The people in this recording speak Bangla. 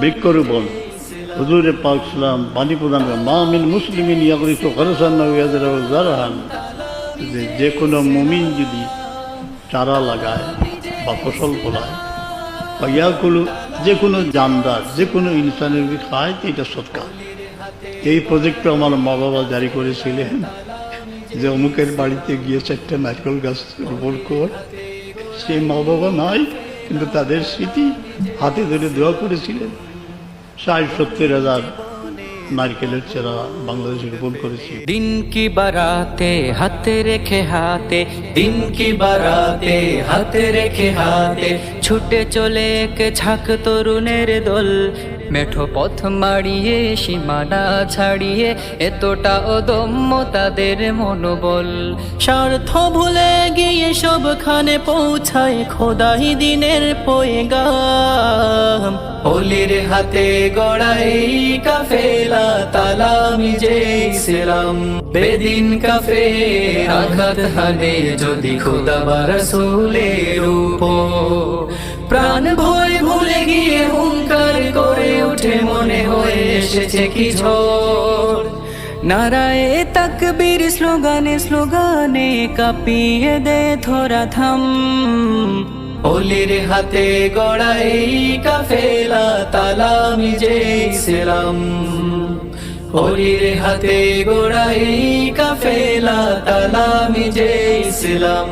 বৃক্ষরোপণ হুজুরে পাক সালাম পানি প্রদান যে কোনো মুমিন যদি চারা লাগায় বা ফসল ফলায়, বা ইয়াগুলো যে কোনো জানদার, যে কোনো ইনসানের খায় এটা সৎকার এই প্রজেক্টটা আমার মা বাবা জারি করেছিলেন যে, অমুকের বাড়িতে গিয়ে চারটে নারকেল গাছ রোপণ কর। সেই মা বাবা নাই। কিন্তু তাদের স্মৃতি হাতে ধরে দোয়া করেছিলেন। ষাট সত্তর হাজার নারকেলের চেরা বাংলাদেশে রোপণ করেছি। দিন কি বারাতে হাতে রেখে হাতে, দিন কি বারাতে হাতে রেখে হাতে, ছুটে চলে এক ঝাঁক তরুণের দল। মেঠো পথ মাড়িয়ে, সীমানা ছাড়িয়ে, এতটা অদম্য তাদের মনোবল। স্বার্থ ভুলে গিয়ে সবখানে পৌঁছায় খোদাই দিনের পয়গাম। অলির হাতে গড়াই কাফেলা তালামি যে ইসলাম। বেদিন কাফে আঘাত হানে যদি খোদা বারসুলের উপর। প্রাণ ভয় ভুলে গিয়ে হুঙ্কার করে উঠে মনে হয়ে এসেছে কি নারায়ে তাকবীর স্লোগানে স্লোগানে কাঁপিয়ে দে ধরা থাম অলির হাতে গড়াই কাফেলা তালামি যে ইসলাম অলির হাতে গড়াই কাফেলা তালামি যে ইসলাম